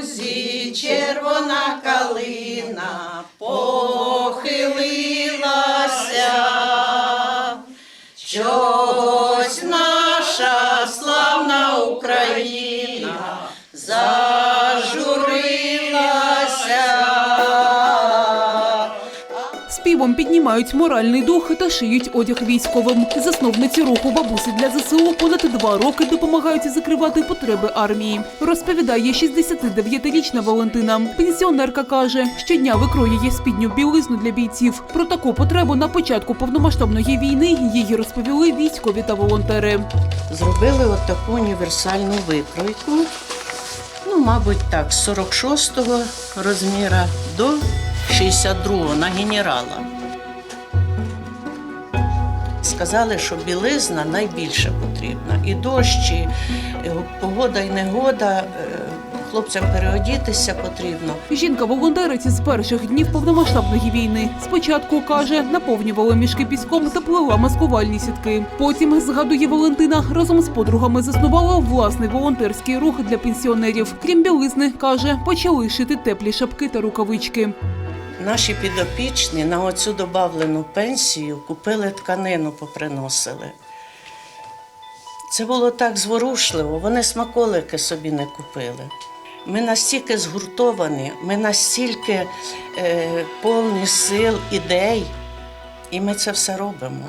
лузі червона калина похилилася. Щось наша славна Україна Співом піднімають моральний дух та шиють одяг військовим. Засновниці руху бабусі для ЗСУ понад два роки допомагають закривати потреби армії. Розповідає 69-річна Валентина. Пенсіонерка каже, щодня викроює спідню білизну для бійців. Про таку потребу на початку повномасштабної війни їй розповіли військові та волонтери. Зробили от таку універсальну викройку. Ну, мабуть, так, з 46-го розміра до 62-го на генерала. Сказали, що білизна найбільше потрібна. І дощ, і е, погода, і негода. е, Хлопцям переодітися потрібно. Жінка волонтерить з перших днів повномасштабної війни. Спочатку каже, наповнювала мішки піском та плела маскувальні сітки. Потім згадує Валентина, разом з подругами заснувала власний волонтерський рух для пенсіонерів. Крім білизни, каже, почали шити теплі шапки та рукавички. Наші підопічні на оцю добавлену пенсію купили тканину, поприносили. Це було так зворушливо, вони смаколики собі не купили. Ми настільки згуртовані, ми настільки е, повні сил, ідей, і ми це все робимо.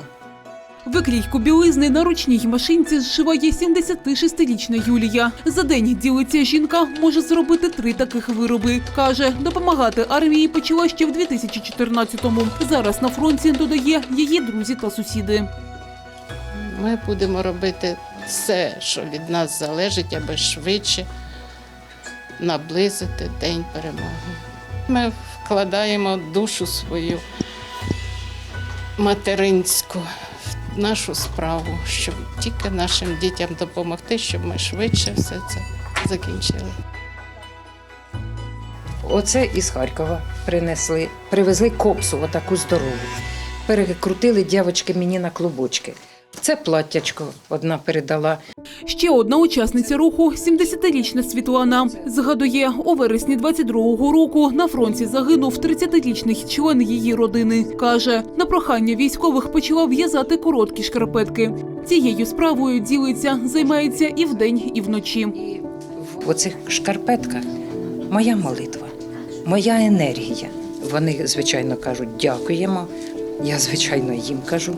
Викрійку білизни на ручній машинці зшиває 76-річна Юлія. За день ділиться жінка може зробити три таких вироби. Каже, допомагати армії почала ще в 2014-му. Зараз на фронті додає її друзі та сусіди. Ми будемо робити все, що від нас залежить, аби швидше наблизити День перемоги. Ми вкладаємо душу свою материнську нашу справу, щоб тільки нашим дітям допомогти, щоб ми швидше все це закінчили. Оце із Харкова принесли, привезли копсу, отаку здорову. Перекрутили дівчатки мені на клубочки. Це платтячко одна передала. Ще одна учасниця руху, 70-річна Світлана, згадує, у вересні 22-го року на фронті загинув 30-річний член її родини. Каже, на прохання військових почала в'язати короткі шкарпетки. Цією справою ділиться, займається і вдень, і вночі. В оцих шкарпетках моя молитва, моя енергія. Вони, звичайно, кажуть, дякуємо. Я, звичайно, їм кажу.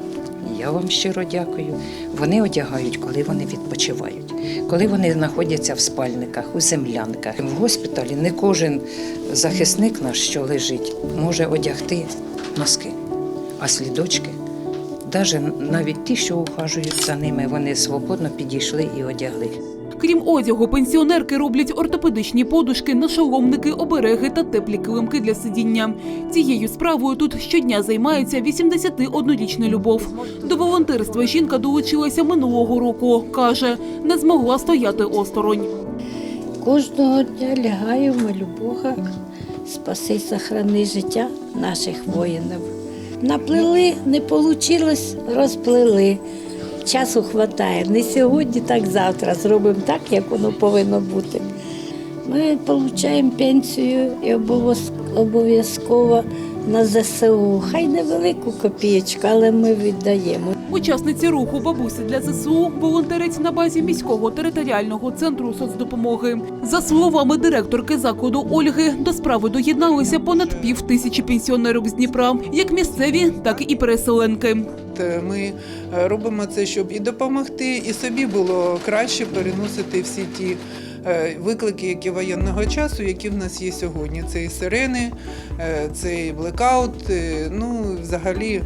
Я вам щиро дякую. Вони одягають, коли вони відпочивають, коли вони знаходяться в спальниках, у землянках. В госпіталі не кожен захисник наш, що лежить, може одягти носки, а слідочки, навіть ті, що ухажують за ними, вони свободно підійшли і одягли. Крім одягу, пенсіонерки роблять ортопедичні подушки, нашоломники, обереги та теплі килимки для сидіння. Цією справою тут щодня займається 81-річна любов. До волонтерства жінка долучилася минулого року. каже, не змогла стояти осторонь. Кожного дня лягаю, молю Бога, спаси, сохрани життя наших воїнів. Наплели, не вийшло, розплели. Часу вистачає. Не сьогодні, так завтра. Зробимо так, як воно повинно бути. Ми отримуємо пенсію і обов'язково на ЗСУ. Хай невелику копієчку, але ми віддаємо. Учасниці руху бабусі для ЗСУ волонтерять на базі міського територіального центру соцдопомоги. За словами директорки закладу Ольги, до справи доєдналися понад пів тисячі пенсіонерів з Дніпра, як місцеві, так і переселенки. Е, Ми е, робимо це, щоб і допомогти, і собі було краще переносити всі ті е, виклики, які воєнного часу, які в нас є сьогодні. Це і сирени, це і блекаут. Ну, взагалі,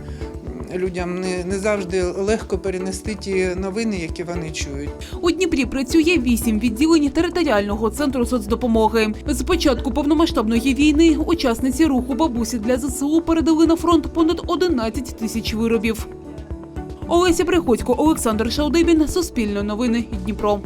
людям не, не завжди легко перенести ті новини, які вони чують. У Дніпрі працює вісім відділень територіального центру соцдопомоги. З початку повномасштабної війни учасниці руху бабусі для ЗСУ передали на фронт понад 11 тисяч виробів. Олеся Приходько, Олександр Шалдибін, Суспільне новини Дніпро.